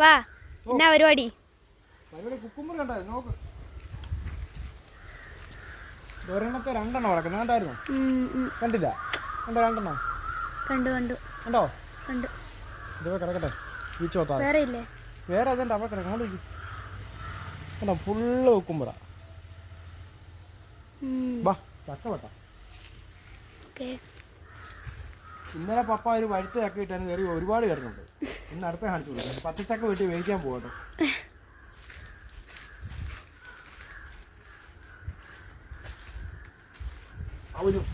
വാ എന്നാ പരിപാടി? ഒരെണ്ണത്തെ രണ്ടെണ്ണം കിടക്കുന്നത് കണ്ടായിരുന്നോ? ഉം, ഉം. കണ്ടില്ല? കണ്ടോ രണ്ടെണ്ണം? കണ്ടു കണ്ടു. കണ്ടോ? കണ്ടു. ഇതുവരെ കിടക്കട്ടെ ഈ ചോത്താ. വേറെ ഇല്ലേ? വേറെ അതുണ്ട് അവിടെ കിടക്കാം അങ്ങോട്ട് ഇരിക്ക്. കണ്ടോ ഫുള്ള് കുക്കുമ്പറ. ഉം, ചക്ക വെട്ട. ഓക്കേ. ഇന്നലെ പപ്പ ഒരു വഴുത്ത ചക്ക ഇട്ടാണ് കയറി ഒരുപാട് കയറുന്നുണ്ട്. ഇന്ന് അടുത്ത കാണിച്ചു കൊടുക്കാം. ചക്ക വീട്ടിൽ വേവിക്കാൻ പോകട്ടെ. അവനും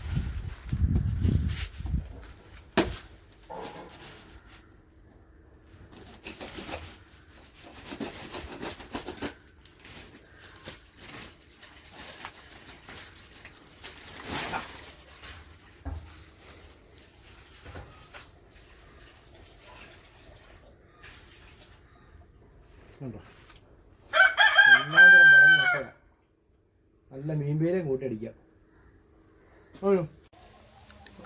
ഉണ്ടോ ഒന്നാന്തരം വളഞ്ഞു നോക്കുക നല്ല മീൻപേരെ കൂട്ടടിക്കാം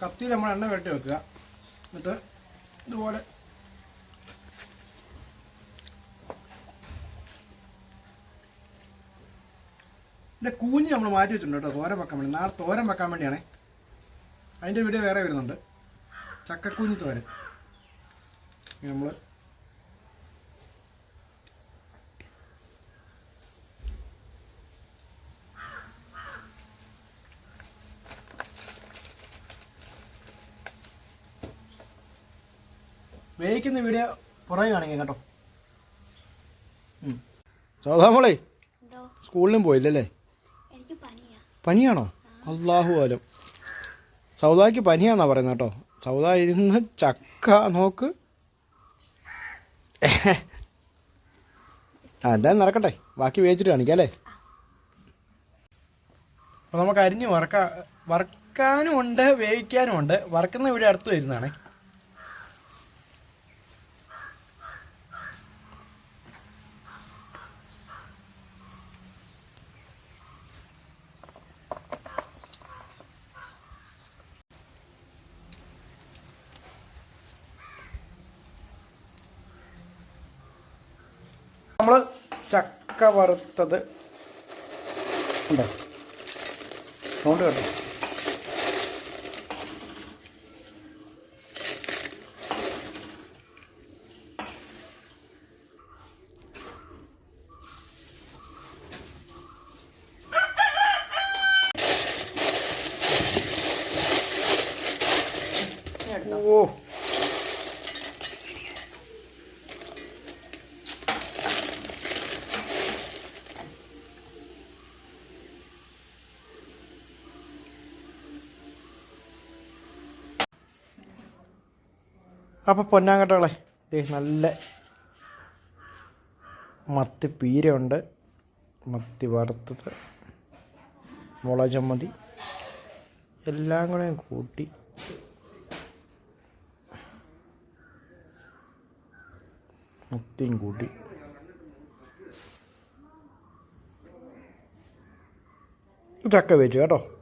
കത്തിയിൽ നമ്മൾ എണ്ണ വെട്ടി വെക്കുക. എന്നിട്ട് ഇതുപോലെ ഇതിന്റെ കൂഞ്ഞ് നമ്മൾ മാറ്റി വെച്ചിട്ടുണ്ട് കേട്ടോ. തോരൻ വെക്കാൻ വേണ്ടി. നാളെ തോരൻ വെക്കാൻ വേണ്ടിയാണേ. അതിന്റെ വീഡിയോ വേറെ വരുന്നുണ്ട്. ചക്കക്കൂഞ്ഞ് തോരൻ. നമ്മൾ വേവിക്കുന്ന വീഡിയോ പുറകെ കാണിക്കാം കേട്ടോ. എന്തോ? സ്കൂളിലും പോയില്ലല്ലേ? പനിയാണോ? അള്ളാഹു ആലം. സൗദാക്ക് പനിയാന്നാ പറയുന്നത് കേട്ടോ. സൗദ ഇരുന്ന് ചക്ക നോക്ക്. ആ എന്തായാലും നടക്കട്ടെ. ബാക്കി വേവിച്ചിട്ട് കാണിക്കാം അല്ലേ? അപ്പോൾ നമുക്ക് അരിഞ്ഞ് വറക്ക വറക്കാനും ഉണ്ട് വേവിക്കാനും ഉണ്ട് വറക്കുന്ന ഇവിടെ അടുത്ത് വരുന്നതാണേ. നമ്മൾ ചക്ക വറുത്തത് ഉണ്ട്? സൗണ്ട് കേട്ടോ. ഓ. അപ്പോൾ പൊന്നാങ്കട്ടകളെ നല്ല മത്തി പീരയുണ്ട്. മത്തി വറുത്തത് മുളക് ചമ്മതി എല്ലാം കൂടെ കൂട്ടി. മത്തിയും കൂട്ടി. ചക്ക വെച്ച് കേട്ടോ.